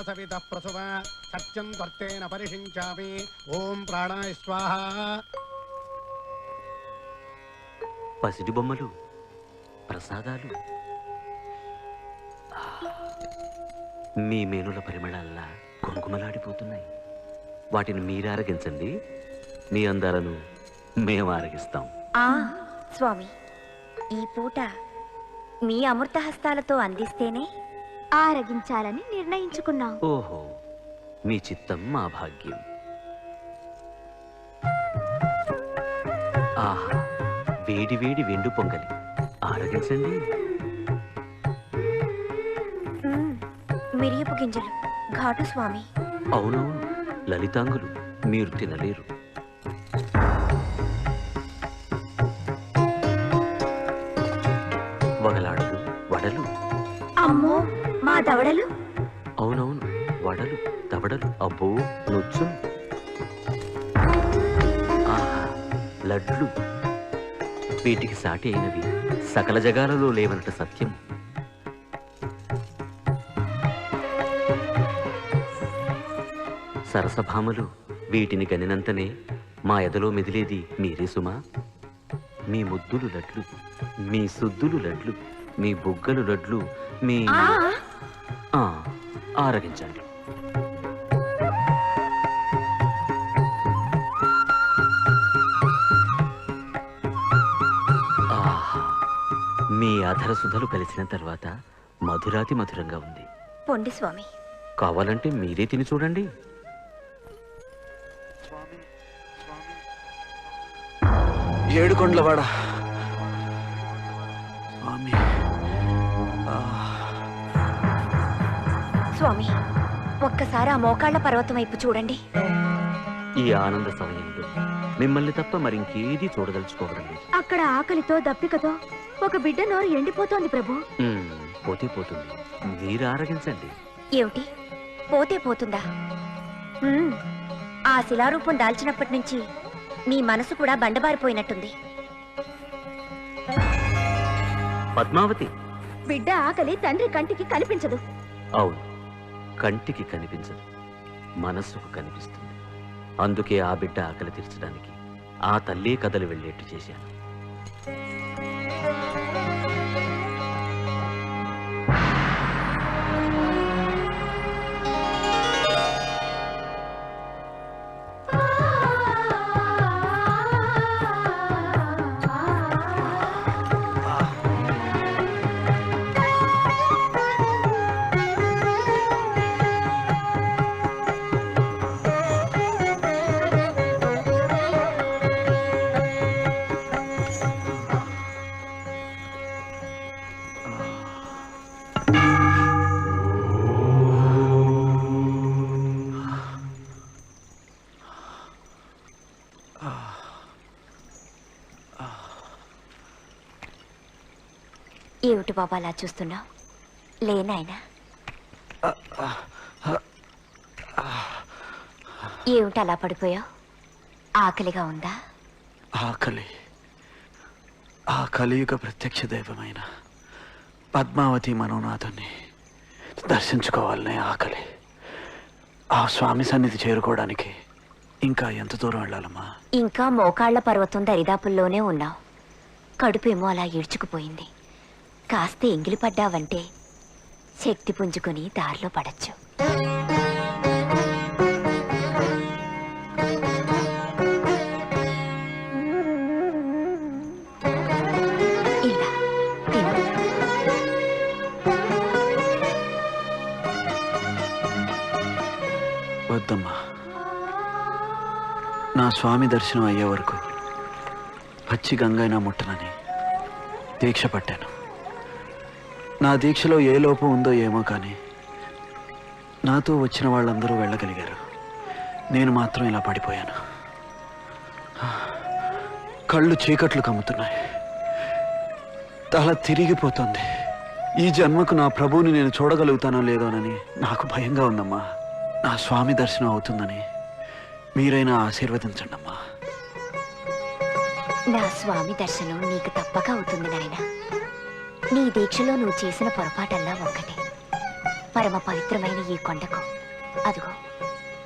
సవిత ప్రసువ సత్యం త్వర్తేన పరిషించామి ఓం ప్రాణాయ స్వాహ పసిడి బొమ్మలు ప్రసాదాలు మీ మేనుల పరిమళాల్లా కుంకుమలాడిపోతున్నాయి. వాటిని మీరు ఆరగించండి మీ అందాలను మేము ఆరగిస్తాం. ఆ స్వామి ఈ పూట మీ అమృత హస్తాలతో అందిస్తేనే ఆరగించాలని నిర్ణయించుకున్నాం. ఓహో మీ చిత్తం మా భాగ్యం. ఆహా వేడి వేడి వెండు పొంగలి. ఆరగించండి. మిరియపు గింజలు. ఘాటు స్వామి. అవునవును లలితాంగులు మీరు తినలేరు. అమ్మో మా దవడలు? అవునవును వడలు దవడలు. అబ్బో నొచ్చు. ఆహా లడ్లు. వీటికి సాటి అయినవి సకల జగాలలో లేవనట సత్యం. సరసభామలు వీటిని గనినంతనే మా ఎదలో మెదిలేది మీరే సుమా. మీ ముద్దులు లడ్లు మీ సుద్దులు లడ్లు. మీ బుగ్గలు లడ్లు మీ ఆ, ఆరగించండి. ఆహా, మీ అధర సుధలు కలిసిన తర్వాత మధురాతి మధురంగా ఉంది. పొండి స్వామి. కావాలంటే మీరే తిని చూడండి. ఏడుకొండలవాడ స్వామి ఒక్కసారి ఆ మోకాళ్ళ పర్వతం వైపు చూడండి. ఈ ఆనంద సమయంలో మిమ్మల్ని తప్ప మరింకేదీ చూడదలుచుకోవడం లేదు. అక్కడ ఆకలితో దప్పికతో ఒక బిడ్డ నోరు ఎండిపోతోంది ప్రభు. ఉమ్, పోతే పోతుంది. మీరు ఆరగించండి. ఏమిటి? పోతే పోతుందా. ఆ శిలారూపం దాల్చినప్పటి నుంచి మీ మనసు కూడా బండబారిపోయినట్టుంది. పద్మావతి. బిడ్డ ఆకలి తండ్రి కంటికి కనిపించదు. అవును. కంటికి కనిపించదు మనస్సుకు కనిపిస్తుంది. అందుకే ఆ బిడ్డ ఆకలి తీర్చడానికి ఆ తల్లే కథలు వెళ్ళేట్టు చేశాను. ఏమిటి బాబా అలా చూస్తున్నావు? లేనాయనా ఏమిటి అలా పడిపోయావు? ఆకలిగా ఉందా? ఆకలి. ఆ కలియుగ ప్రత్యక్ష దైవమైన పద్మావతి మనోనాథుని దర్శించుకోవాలనే ఆకలి. ఆ స్వామి సన్నిధి చేరుకోవడానికి ఇంకా ఎంత దూరం వెళ్ళాలమ్మా? ఇంకా మోకాళ్ళ పర్వతం దరిదాపుల్లోనే ఉన్నావు. కడుపేమో అలా ఈడ్చుకుపోయింది. కాస్త ఎంగిలి పడ్డావంటే శక్తి పుంజుకొని దారిలో పడచ్చు. వద్దమ్మా. నా స్వామి దర్శనం అయ్యే వరకు పచ్చి గంగైనా ముట్టనని దీక్ష పట్టాను. నా దీక్షలో ఏ లోపం ఉందో ఏమో కానీ నాతో వచ్చిన వాళ్ళందరూ వెళ్ళగలిగారు. నేను మాత్రం ఇలా పడిపోయాను. కళ్ళు చీకట్లు కమ్ముతున్నాయి. తల తిరిగిపోతుంది. ఈ జన్మకు నా ప్రభువుని నేను చూడగలుగుతానో లేదోనని నాకు భయంగా ఉందమ్మా. నా స్వామి దర్శనం అవుతుందని మీరైనా ఆశీర్వదించండి అమ్మా. నా స్వామి దర్శనం నీకు తప్పక అవుతుంది నాయన. నీ దీక్షలో నువ్వు చేసిన పొరపాటల్లా ఒక్కటే. పరమ పవిత్రమైన ఈ కొండకు అదిగో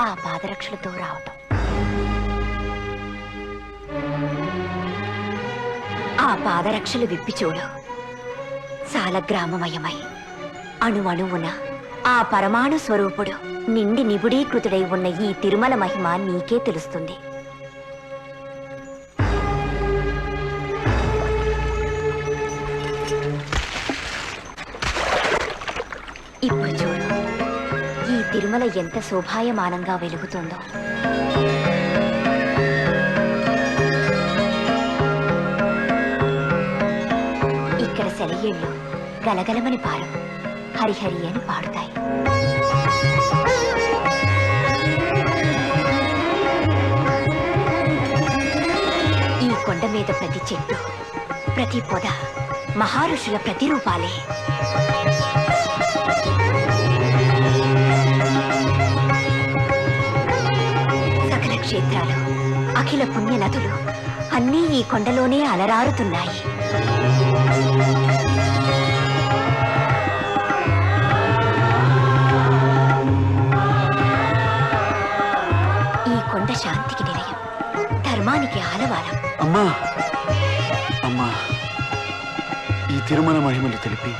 ఆ పాదరక్షలతో రావటం. ఆ పాదరక్షలు విప్పి చూడు. సాలగ్రామమయమై అణువణువున ఆ పరమాణు స్వరూపుడు నిండి నిబుడీకృతుడై ఉన్న ఈ తిరుమల మహిమ నీకే తెలుస్తుంది. ఇప్పుడు చూడు. ఈ తిరుమల ఎంత శోభాయమానంగా వెలుగుతుందో. ఇక్కడ సెలయేళ్ళు గలగలమని పారు హరిహరి అని పాడుతాయి. ఈ కొండ మీద ప్రతి చెట్టు ప్రతి పొద మహారుషుల ప్రతిరూపాలే. సకల క్షేత్రాలు అఖిల పుణ్య నదులు అన్నీ ఈ కొండలోనే అలరారుతున్నాయి. ఈ కొండ శాంతికి నిలయం ధర్మానికి ఆలవారం. అమ్మా అమ్మా ఈ తిరుమల మహిమలు తెలిపి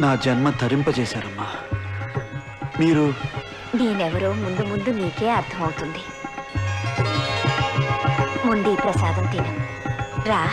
నా జన్మ తరింపజేశారమ్మా. మీరు నేనెవరో ముందు ముందు నీకే అర్థమవుతుంది. ముందు ఈ ప్రసాదం తిన. రా.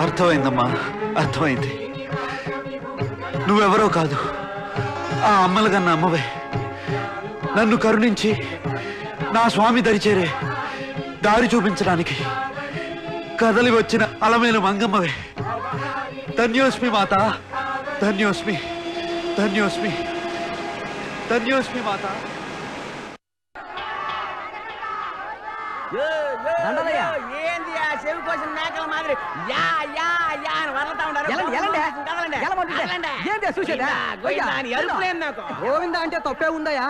అర్థమైందమ్మా అర్థమైంది. నువ్వెవరో కాదు ఆ అమ్మల కన్నా అమ్మవే. నన్ను కరుణించి నా స్వామి దరిచేరే దారి చూపించడానికి కదలి వచ్చిన అలమేలు మంగమ్మవే. ధన్యోస్మి మాత ధన్యోస్మి ధన్యోస్మి. ధన్యోస్మి మాత ఏంది ఆ చెవి కోసం మేకల మాదిరి? యా యా యా అని వరలతా చూసేదా? గోవిందా, అంటే తప్పే ఉందయా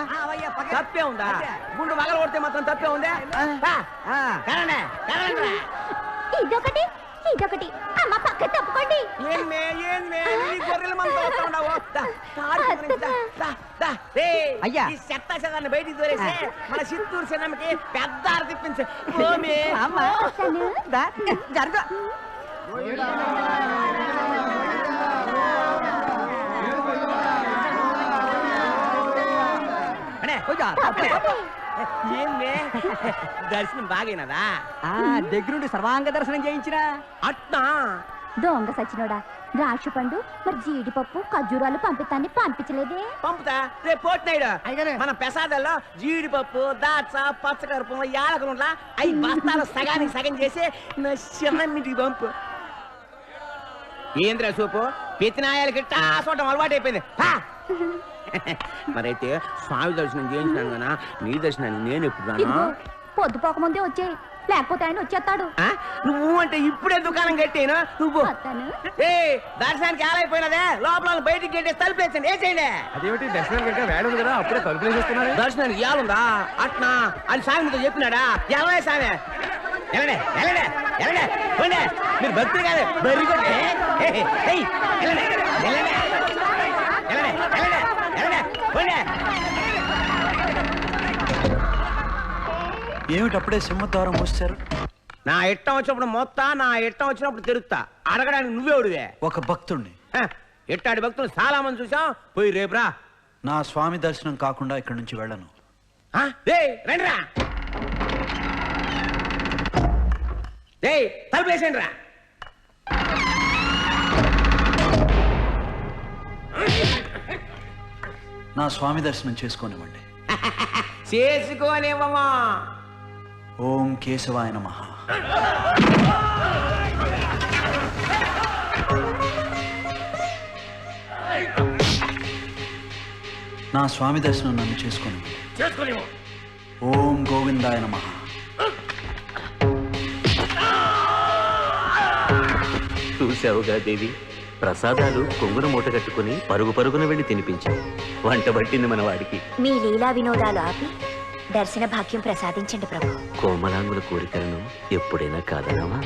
తప్పే ఉందా? గుండు మగలు కొడితే మాత్రం తప్పే ఉందా? రా. ఇదొకటి ఇదొకటి. అమ్మ పక్క తప్పుకోండి. ఏం మే ఏం మే? నీ గొర్రెల మంద వస్తా ఉండవు దా, దా, ఆడి కింద నుంచి దా, దా, దా. రేయ్, అయ్యా. ఈ చెత్త చెదాన్ని బయటికి దూరేసి మన చిత్తూరు సినిమాకి పెద్ద ఆరు తిప్పించు. ఓమే అమ్మా. దా, జరుగు. అనే, కొంచెం అనే. ఏంది? దర్శనం బాగైనదా? ఆ దగ్గరుండి సర్వాంగ దర్శనం చేయించిన? అట్నా? దొంగ సచ్చినోడా ద్రాక్ష పండు మరి జీడిపప్పు ఖర్జూరాలు పంపిస్తాన్ని పంపించలేదే. పంపుతా? రేపు పోటీనాయుడు అయ్యగారు. మన ప్రసాదాల్లో జీడిపప్పు దాచ పచ్చకరుపు యాలకులుంట్లా అవి బస్తాలు సగానికి సగం చేసి నా చిన్నమిటికి పంపు. ఏంద్రా సూపు? పెత్తినాయాలకి చూడటం అలవాటు అయిపోయింది హా! మరైతే స్వామి దర్శనం చేయించినాను కదా నీ దర్శనాన్ని నేను ఎప్పుడు రానా? పొద్దుపోకముందే వచ్చేయి. లేకపోతే ఆయన వచ్చేస్తాడు. ఆ? నువ్వు అంటే ఇప్పుడే దుకాణం కట్టేను? నువ్వు వస్తాను. ఏ దర్శనానికి ఏలైపోయినదే లోపల బయటికి గెట్టేసి తలుపేసండి ఏ చేయండి అదేమిటి దర్శనం కంటే వేడదు కదా అప్పుడే తలుపులు చేస్తున్నారు దర్శనానికి ఏలుందా అట్నా? అని స్వామితో చెప్పినాడా? ఎలా స్వామి. ఎలాడే ఎలాడే ఎలాడే పోండి. మీరు భక్తులు కాదు బర్రి కొట్టే. వెళ్ళండి. వెళ్ళండి పోండి ఏమిటి అప్పుడే సింహద్వారం మూస్తారు? నా ఇట్టం వచ్చినప్పుడు మొత్తా నా ఇట్టం వచ్చినప్పుడు తిరుగుతా. అడగడానికి నువ్వేవుడివే ఒక భక్తుణ్ణి. హ, ఇట్టాడి భక్తులు చాలా మంది చూసాం. పోయి రేపురా నా స్వామి దర్శనం కాకుండా ఇక్కడి నుంచి వెళ్ళను. రండిరా తలుపేసేయండి రా. నా స్వామి దర్శనం చేసుకోనివ్వండి. చేసుకోలేవమ్మా ఓం కేశవాయ నమః. నా స్వామి దర్శనం నన్ను చేసుకొని ఓం గోవిందాయ నమః. చూసావుగా దేవి? ప్రసాదాలు కొంగున మూట కట్టుకుని పరుగు పరుగున వెళ్ళి తినిపించావు వంట పట్టింది మన వాడికి. మీ లీలా వినోదాలు ఆపి దర్శన భాగ్యం ప్రసాదించండి ప్రభు. కోమలాంగుల కోరికలను ఎప్పుడైనా కాదన్నావా